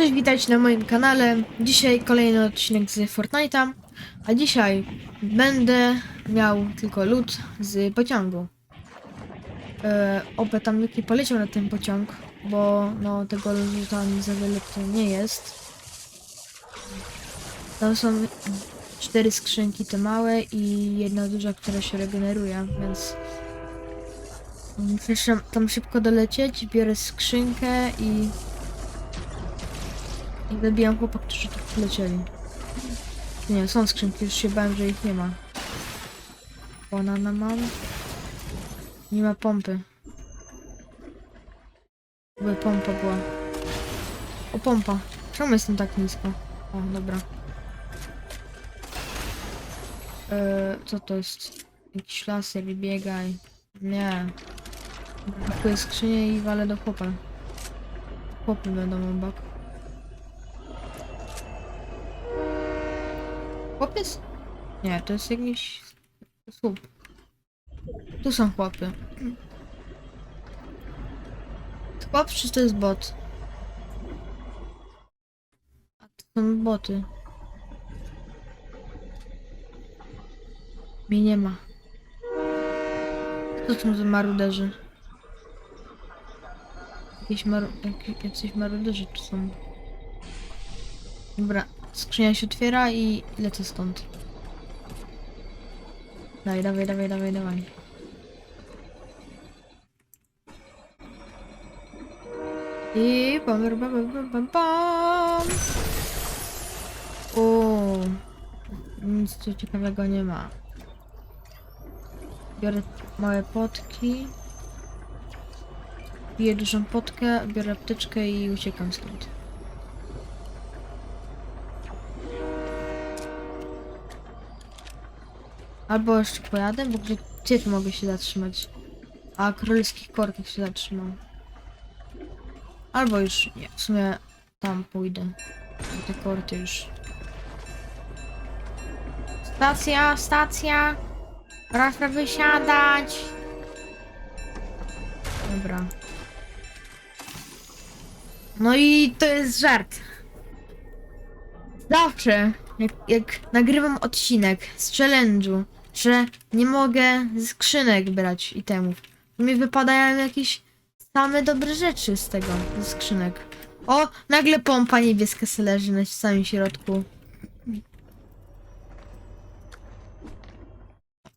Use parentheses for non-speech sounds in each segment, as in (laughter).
Cześć, witajcie na moim kanale. Dzisiaj kolejny odcinek z Fortnite'a, a dzisiaj będę miał tylko lód z pociągu. E, oby tam nie poleciał na ten pociąg, bo no tego ludu tam za wiele to nie jest. Tam są cztery skrzynki te małe i jedna duża, która się regeneruje, więc muszę tam szybko dolecieć, biorę skrzynkę i zabijam chłopak, którzy tu przylecieli. Nie, są skrzynki, już się bałem, że ich nie ma. Banana mam. Nie ma pompy. By pompa była. O, pompa. Czemu jestem tak nisko? O, dobra. Eee, co to jest? Jakiś laser i biegaj. Nie. Kupuję skrzynię i walę do chłopa. Chłopy będą obok. Chłopiec? Nie, to jest jakiś słup. Tu są chłopy. Chłop czy to jest bot? A to są boty. Mnie nie ma. Co są za maruderzy? Jakieś maru... Jak, jacyś maruderzy tu są. Dobra, skrzynia się otwiera i lecę stąd. Dawaj, dawaj, dawaj, dawaj, dawaj. I pam, pam, pam, pam, pam, pam. O, nic tu ciekawego nie ma. Biorę małe potki. Piję dużą potkę, biorę apteczkę i uciekam stąd. Albo jeszcze pojadę, bo gdzie, gdzie tu mogę się zatrzymać? A królewskich korkach się zatrzymam. Albo już nie, w sumie tam pójdę. Te korty już. Stacja, stacja! Proszę wysiadać! Dobra. No i to jest żart. Zawsze, jak, jak nagrywam odcinek z challenge'u, że nie mogę z skrzynek brać itemów, mi wypadają jakieś same dobre rzeczy z tego, ze skrzynek. O, nagle pompa niebieska se leży na samym środku.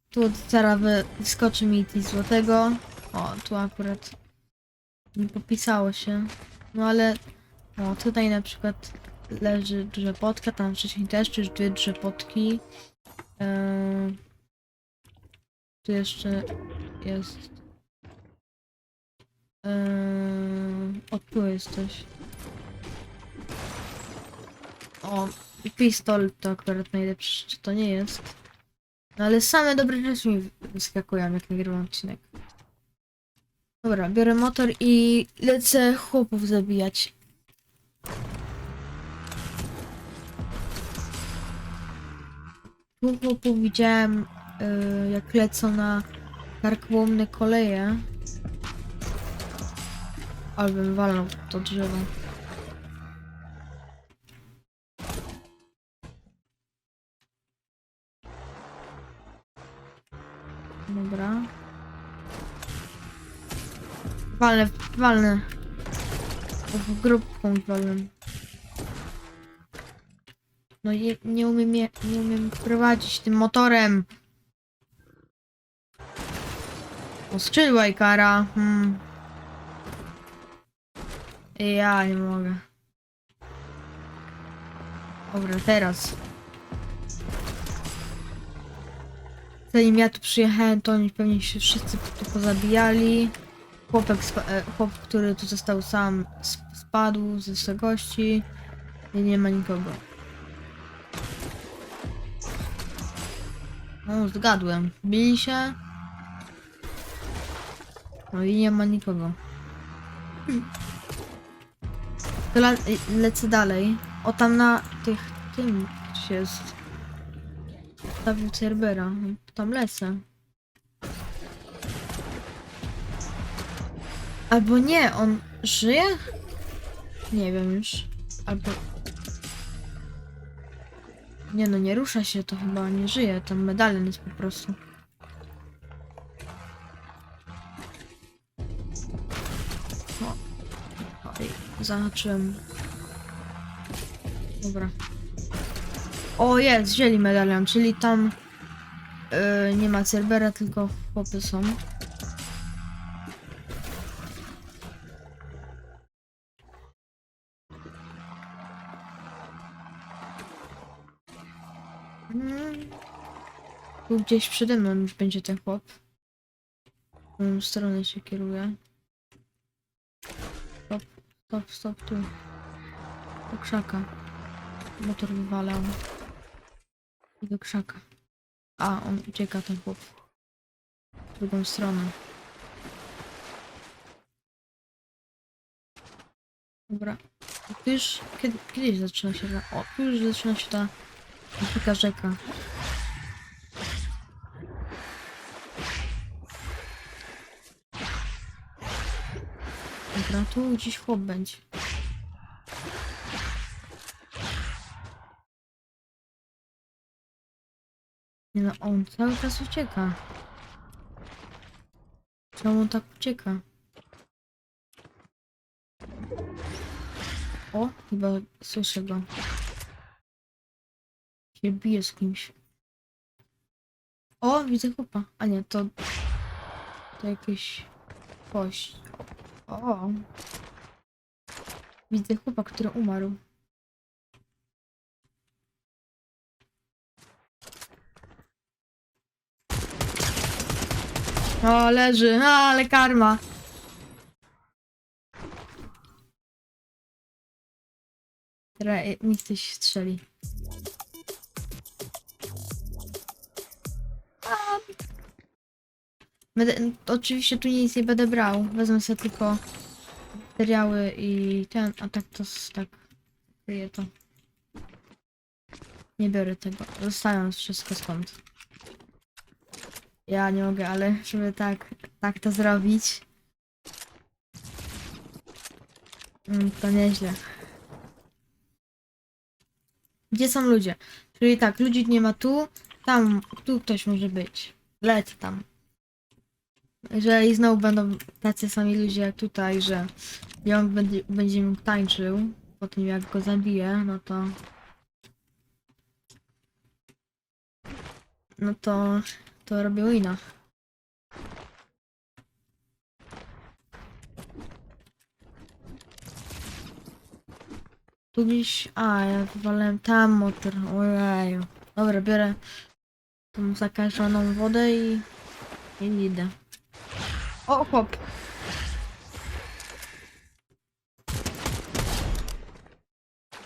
Tu teraz wy- wyskoczy mi coś złotego. O, tu akurat nie popisało się. No ale, o, tutaj na przykład leży duża potka, tam wcześniej też już dwie duże potki. Tu jeszcze jest. Eee, o, tu jest coś. O, i pistol to akurat najlepszy, to nie jest. No ale same dobre rzeczy mi wyskakują, jak nagrywam odcinek. Dobra, biorę motor i lecę chłopów zabijać. Chłopów widziałem, jak lecą na karkołomne koleje. Albym walnął to drzewo. Dobra. Walnę, walnę. W grupką walnę. No nie, nie umiem je, nie umiem prowadzić tym motorem. O skrzydła i kara. Hmm. Ja nie mogę. Dobra, teraz. Zanim ja tu przyjechałem, to oni pewnie się wszyscy tu pozabijali. Chłopek, e, chłop, który tu został sam, sp- spadł z wysokości. I nie ma nikogo. No, zgadłem. Bili się. No i nie ma nikogo. To le lecę dalej. O, tam na tych... tym coś jest. Stawił Cerbera. Tam lecę. Albo nie, on żyje? Nie wiem już. Albo... Nie no, nie rusza się, to chyba nie żyje. Tam medalion jest po prostu. Oj, zahaczyłem. Dobra. O, jest, wzięli medalion, czyli tam yy, nie ma Cerbera, tylko chłopy są. Tu gdzieś przede mną już będzie ten chłop. W którą stronę się kieruje. Stop, stop, tu. Do krzaka. Motor wywalał. I do krzaka. A, on ucieka ten chłop. W drugą stronę. Dobra. Tu już kiedy, kiedyś zaczyna się ta... O, tu już zaczyna się ta dzika rzeka. Dobra, tu gdzieś chłop będzie. No, on cały czas ucieka. Czemu on tak ucieka? O, chyba słyszę go. Się bije z kimś. O, widzę chłopa. A nie, to... To jakieś... Kość. O. Widzę chłopa, który umarł. O, leży. A, ale karma. Teraz e, mi ktoś strzeli. Będę, oczywiście tu nic nie będę brał. Wezmę sobie tylko materiały i ten, a tak to tak kryję to. Nie biorę tego. Zostawiam wszystko skąd. Ja nie mogę, ale żeby tak, tak to zrobić. Mm, To nieźle. Gdzie są ludzie? Czyli tak, ludzi nie ma tu, tam, tu ktoś może być. Lec tam. Jeżeli znowu będą tacy sami ludzie jak tutaj, że Jąg będzie, będzie mógł tańczył, po tym jak go zabiję, no to... No to... to robię wina. Tu gdzieś... A, ja wywalałem tam motor. Ojeju. Dobra, biorę tą zakażoną wodę i... i idę. O, chłop.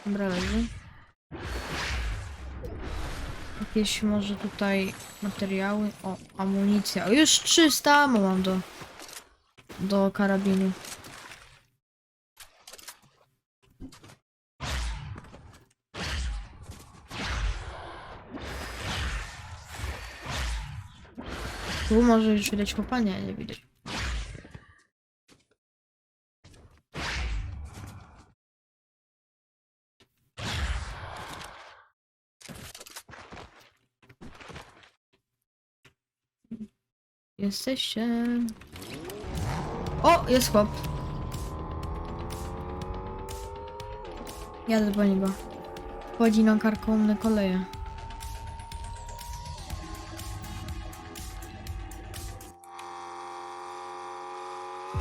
Dobra, leży. Jakieś może tutaj materiały. O, amunicja. O, już 300 ammo mam do... do karabinu. Tu może już widać nie widać. Jesteście. O, jest chłop. Jadę po niego. Chodzi na karkołomne koleje.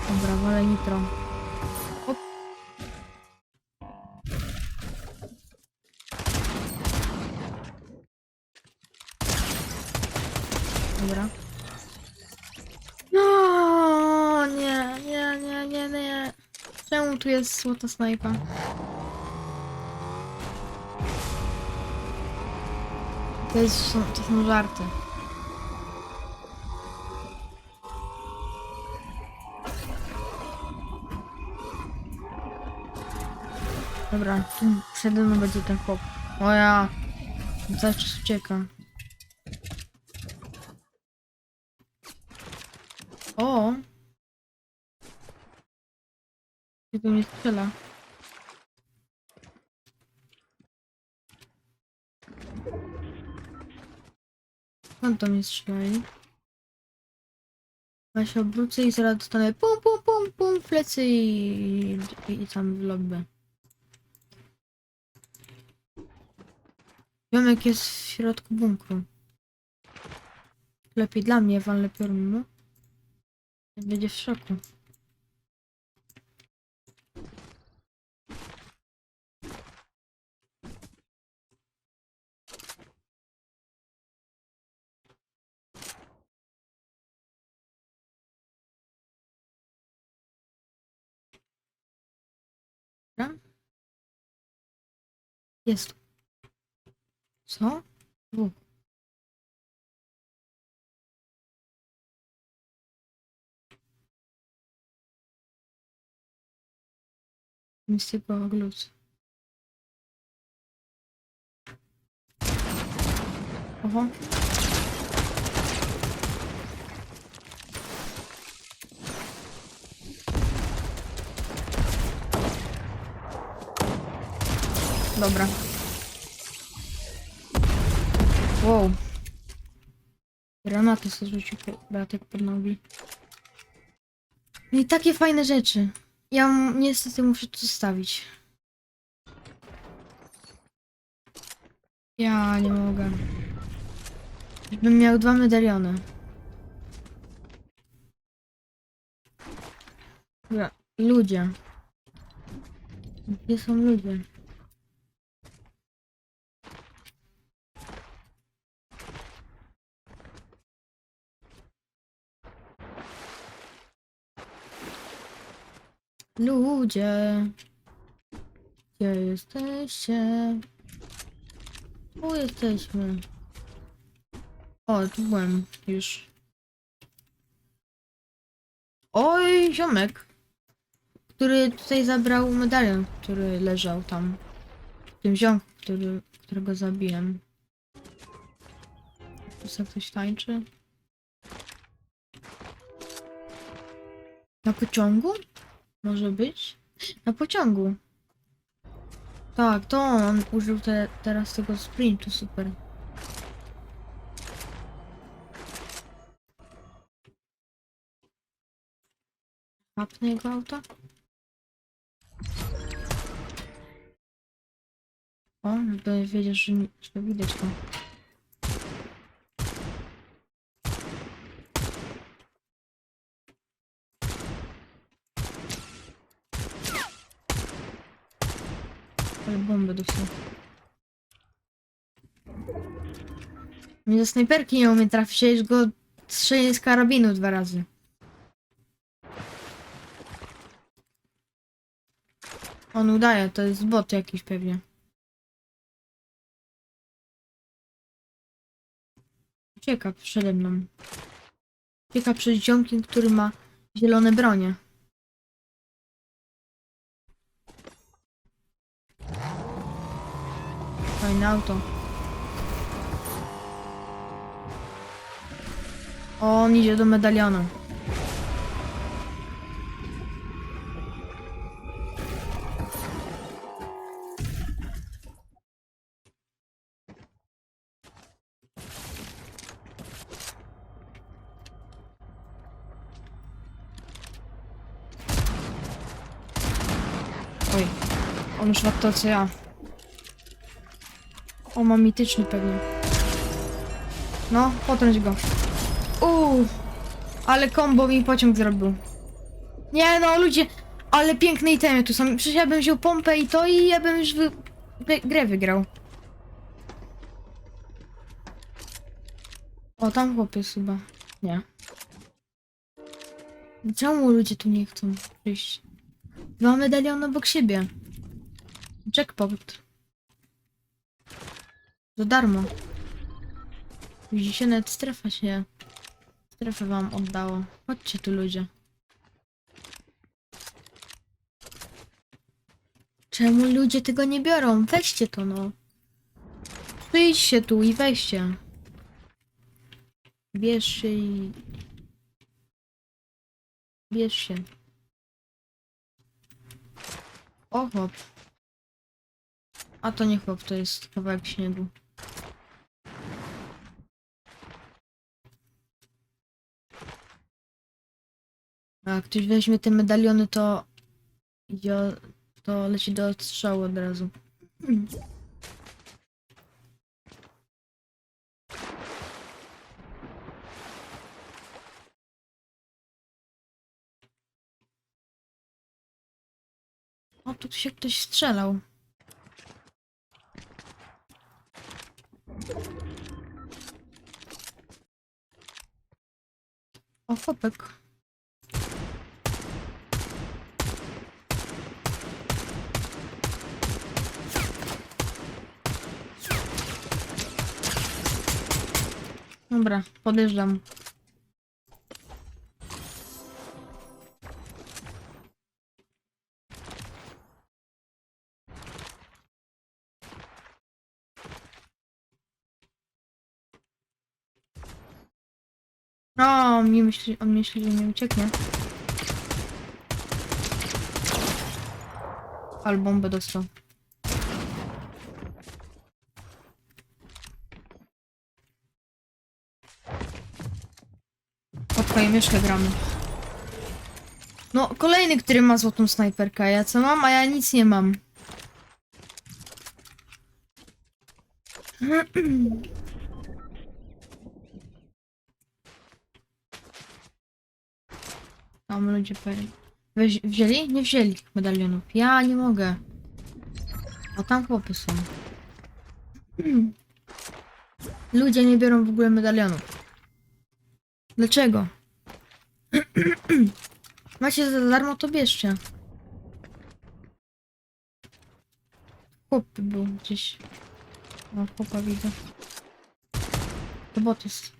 Dobra, wolę nitro. Jest złota snajpa? To jest, to są żarty. Dobra, przede mną będzie ten chłop. O ja. Cały czas ucieka. Ktoś do mnie strzela. Skąd do mnie strzelali? Ja się obrócę i zaraz dostanę pum pum pum pum plecy i, i, i tam w lobby. Jomek jest w środku bunkru. Lepiej dla mnie, wam lepiej mu. Będzie w szoku. Jest. Co? U. Mi sypała glut. Oho. Dobra. Wow. Granaty sobie rzucił bratek pod nogi. No i takie fajne rzeczy. Ja niestety muszę to zostawić. Ja nie mogę. Bym miał dwa medaliony. Ludzie. Gdzie są ludzie? Ludzie. Gdzie jesteście? Tu jesteśmy. O, tu byłem już. Oj, ziomek. Który tutaj zabrał medalion, który leżał tam. W tym ziomku, który, którego zabiłem. Tu sobie ktoś tańczy. Na pociągu? Może być? Na pociągu. Tak, to on użył te, teraz tego sprintu, super. Mapnę jego auto? O, żeby wiedzieć, że, nie- że widać go. Ale bombę dostał. Mnie do snajperki nie umie trafić, a już go strzeli z karabinu dwa razy. On udaje, to jest bot jakiś pewnie. Ucieka przede mną. Ucieka przed ziomkiem, który ma zielone bronie. Fajne auto. On idzie do medalionu. Oj, on już to co ja. O, ma mityczny pewnie. No, potrąć go. Uuu, ale kombo mi pociąg zrobił. Nie no, ludzie, ale piękne itemy tu są. Przecież ja bym wziął pompę i to i ja bym już wy... wy- grę wygrał. O, tam chłopiec chyba. Nie. Czemu ludzie tu nie chcą przyjść? Dwa medaliony obok siebie. Jackpot. Za darmo. Widzicie, nawet strefa się... Strefę wam oddało. Chodźcie tu ludzie. Czemu ludzie tego nie biorą? Weźcie to no. Przyjdźcie tu i weźcie. Bierz się i... Bierz się. O chłop. A to nie chłop, to jest kawałek śniegu. A jak ktoś weźmie te medaliony, to idzie, o- to leci do odstrzału od razu. O, tu się ktoś strzelał. O, chłopek. Dobra, podjeżdżam. O, on mi myśli, on myśli, że nie ucieknie. Ale bombę dostał. Twojej myszkę gramy. No, kolejny, który ma złotą snajperkę. Ja co mam, a ja nic nie mam. (clears throat) Tam ludzie pewnie. Weź, wzięli? Nie wzięli medalionów. Ja nie mogę. O tam chłopy są. (clears throat) Ludzie nie biorą w ogóle medalionów. Dlaczego? (clears throat) Macie za darmo, to bierzcie. Chłop był gdzieś. O, chłopa widzę. To bot jest.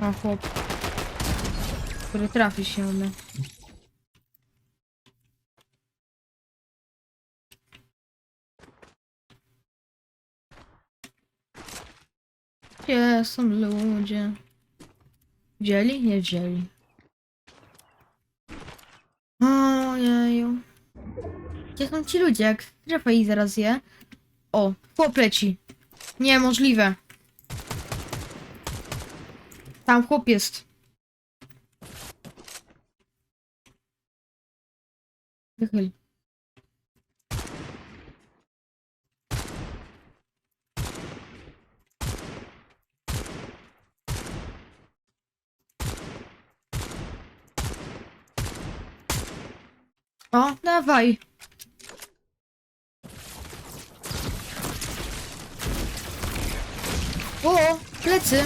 O, chłop. Który trafi się mnie. Gdzie są ludzie? Wzięli? Nie wzięli. Ojeju. Gdzie są ci ludzie? Jak strefa zaraz je. O, chłop leci. Niemożliwe. Tam chłop jest. Wychyl. O, dawaj. O, plecy.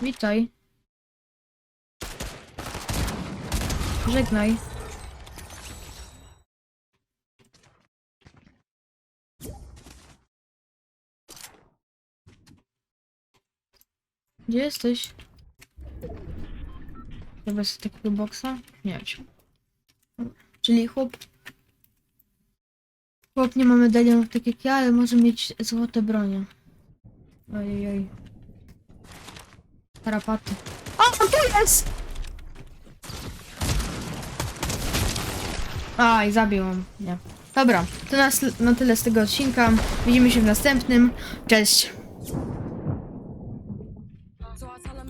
Witaj. Żegnaj. Gdzie jesteś? Chyba z takiego boksa? Nie wiem. Czyli chłop... Chłop nie ma medalionów tak jak ja, ale może mieć złote bronie. Ojej. Tarapaty. O, tu jest! Aj, zabił on. Nie. Dobra, to nas, na tyle z tego odcinka. Widzimy się w następnym. Cześć!